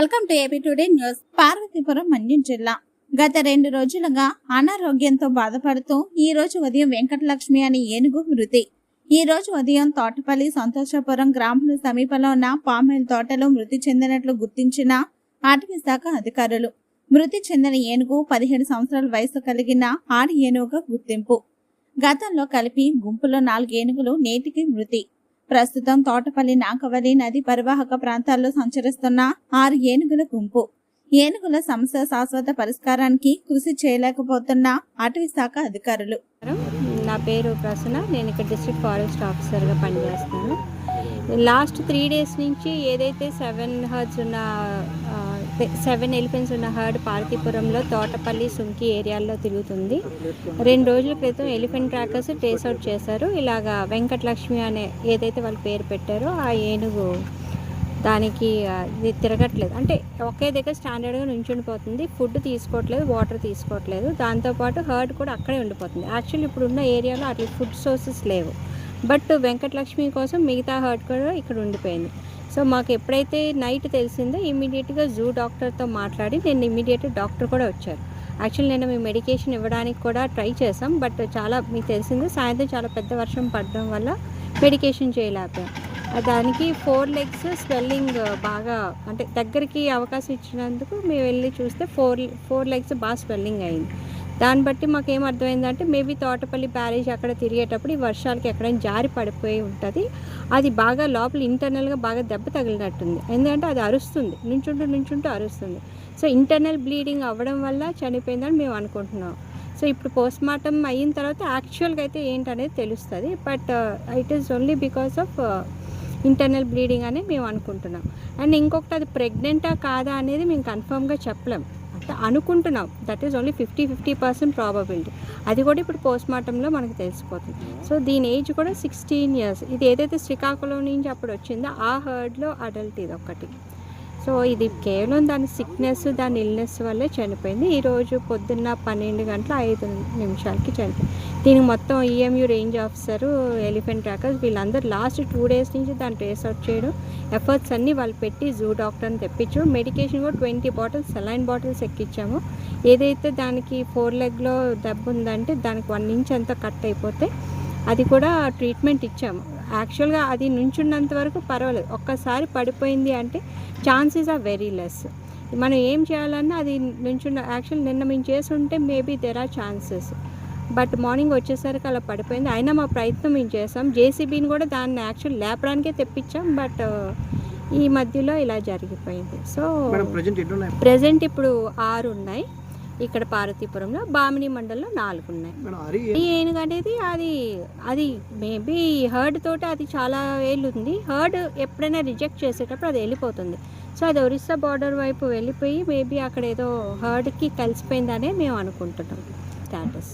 Welcome to AP today news. Parvathipuram Manyam జిల్లా. గత రెండు రోజులుగా అనారోగ్యంతో బాధపడుతూ ఈ రోజు ఉదయం వెంకటలక్ష్మి అనే ఏనుగు మృతి. ఈ రోజు ఉదయం తోటపల్లి సంతోషపురం గ్రామాల సమీపంలో ఉన్న పామాయిల్ తోటలో మృతి చెందినట్లు గుర్తించిన అటవీ శాఖ అధికారులు. మృతి చెందిన ఏనుగు పదిహేడు సంవత్సరాల వయసు కలిగిన ఆడి ఏనుగుగా గుర్తింపు. గతంలో కలిపి గుంపులో నాలుగు ఏనుగులు నేటికి మృతి. ప్రస్తుతం తోటపల్లి నాకవల్లి నది పరివాహక ప్రాంతాల్లో సంచరిస్తున్న ఆరు ఏనుగుల గుంపు. ఏనుగుల సమస్య శాశ్వత పరిష్కారానికి కృషి చేయలేకపోతున్న అటవీ శాఖ అధికారులు. నా పేరు ప్రసన్న. నేను ఇక్కడ డిస్ట్రిక్ట్ ఫారెస్ట్ ఆఫీసర్గా పనిచేస్తున్నాను. లాస్ట్ త్రీ డేస్ నుంచి ఏదైతే సెవెన్ హర్డ్స్ ఉన్న సెవెన్ ఎలిఫెంట్స్ ఉన్న హర్డ్ పార్తీపురంలో తోటపల్లి సుంకి ఏరియాల్లో తిరుగుతుంది. రెండు రోజుల క్రితం ఎలిఫెంట్ ట్రాకర్స్ ట్రేస్ అవుట్ చేశారు. ఇలాగా వెంకటలక్ష్మి అనే ఏదైతే వాళ్ళు పేరు పెట్టారో ఆ ఏనుగు దానికి ఇది తిరగట్లేదు. అంటే ఒకే దగ్గర స్టాండర్డ్గా నుంచుండిపోతుంది. ఫుడ్ తీసుకోవట్లేదు వాటర్ తీసుకోవట్లేదు. దాంతోపాటు హర్డ్ కూడా అక్కడే ఉండిపోతుంది. యాక్చువల్లీ ఇప్పుడు ఉన్న ఏరియాలో అట్లా ఫుడ్ సోర్సెస్ లేవు. బట్ వెంకటలక్ష్మి కోసం మిగతా హర్డ్ కూడా ఇక్కడ ఉండిపోయింది. సో మాకు ఎప్పుడైతే నైట్ తెలిసిందో ఇమీడియట్గా జూ డాక్టర్తో మాట్లాడి నేను ఇమీడియట్ డాక్టర్ కూడా వచ్చారు యాక్చువల్లీ నేను మీ మెడికేషన్ ఇవ్వడానికి కూడా ట్రై చేసాం బట్ చాలా మీకు తెలిసిందే సాయంత్రం చాలా పెద్ద వర్షం పడడం వల్ల మెడికేషన్ చేయలేకపోయాం. దానికి ఫోర్ లెగ్స్ స్వెల్లింగ్ బాగా అంటే దగ్గరికి అవకాశం ఇచ్చినందుకు మేము వెళ్ళి చూస్తే ఫోర్ ఫోర్ లెగ్స్ బాగా స్వెల్లింగ్ అయింది. దాన్ని బట్టి మాకు ఏం అర్థమైందంటే మేబీ తోటపల్లి బ్యారేజ్ అక్కడ తిరిగేటప్పుడు ఈ వర్షాలకి ఎక్కడైనా జారి పడిపోయి ఉంటుంది. అది బాగా లోపల ఇంటర్నల్గా బాగా దెబ్బ తగిలినట్టుంది. ఎందుకంటే అది అరుస్తుంది. నుంచుంటూ నుంచుంటూ అరుస్తుంది. సో ఇంటర్నల్ బ్లీడింగ్ అవ్వడం వల్ల చనిపోయిందని మేము అనుకుంటున్నాం. సో ఇప్పుడు పోస్ట్ మార్టం అయిన తర్వాత యాక్చువల్గా అయితే ఏంటనేది తెలుస్తుంది. But it is only because of internal bleeding అని మేము అనుకుంటున్నాం. అండ్ ఇంకొకటి అది ప్రెగ్నెంటా కాదా అనేది మేము కన్ఫర్మ్గా చెప్పలేం. అనుకుంటున్నాం. That is only fifty fifty percent probability అది కూడా ఇప్పుడు పోస్ట్ మార్టంలో మనకు తెలిసిపోతుంది. సో దీని ఏజ్ కూడా సిక్స్టీన్ ఇయర్స్ ఇది ఏదైతే శ్రీకాకుళం నుంచి అప్పుడు వచ్చిందో ఆ హర్డ్లో అడల్ట్ ఇది ఒకటి సో ఇది కేవలం దాని సిక్నెస్ దాని ఇల్నెస్ వల్లే చనిపోయింది. ఈరోజు పొద్దున్న పన్నెండు గంటల ఐదు నిమిషాలకి చనిపోయింది. దీనికి మొత్తం ఈఎంయు రేంజ్ ఆఫీసరు ఎలిఫెంట్ ట్రాకర్స్ వీళ్ళందరూ లాస్ట్ టూ డేస్ నుంచి దాన్ని ట్రేస్ అవుట్ చేయడం ఎఫర్ట్స్ అన్నీ వాళ్ళు పెట్టి జూ డాక్టర్ని తెప్పించాం మెడికేషన్ కూడా ట్వంటీ బాటిల్స్ సెలైన్ బాటిల్స్ ఎక్కించాము ఏదైతే దానికి ఫోర్ లెగ్లో దెబ్బ ఉందంటే దానికి వన్ ఇంచ్ అంతా కట్ అయిపోతే అది కూడా ట్రీట్మెంట్ ఇచ్చాము. యాక్చువల్గా అది నుంచున్నంత వరకు పర్వాలేదు. ఒక్కసారి పడిపోయింది అంటే ఛాన్సెస్ ఆర్ వెరీ లెస్. మనం ఏం చేయాలన్నా అది నుంచున్న యాక్చువల్ నిన్న మేము చేసి ఉంటే maybe there are chances but morning వచ్చేసరికి అలా పడిపోయింది. అయినా మా ప్రయత్నం మేము చేసాం జేసీబీని కూడా దాన్ని యాక్చువల్ లేపడానికే తెప్పించాం. బట్ ఈ మధ్యలో ఇలా జరిగిపోయింది. సో ప్రజెంట్ ఇప్పుడు ఆరు ఉన్నాయి. ఇక్కడ పార్వతీపురంలో బామిని మండలంలో నాలుగు ఉన్నాయి ఈ ఏనుగు అనేది అది అది మేబీ హర్డ్ తోటి అది చాలా ఏళ్ళు ఉంది. హర్డ్ ఎప్పుడైనా రిజెక్ట్ చేసేటప్పుడు అది వెళ్ళిపోతుంది. సో అది ఒరిస్సా బార్డర్ వైపు వెళ్ళిపోయి మేబీ అక్కడ ఏదో హర్డ్కి కలిసిపోయిందనే మేము అనుకుంటున్నాం. స్టాటస్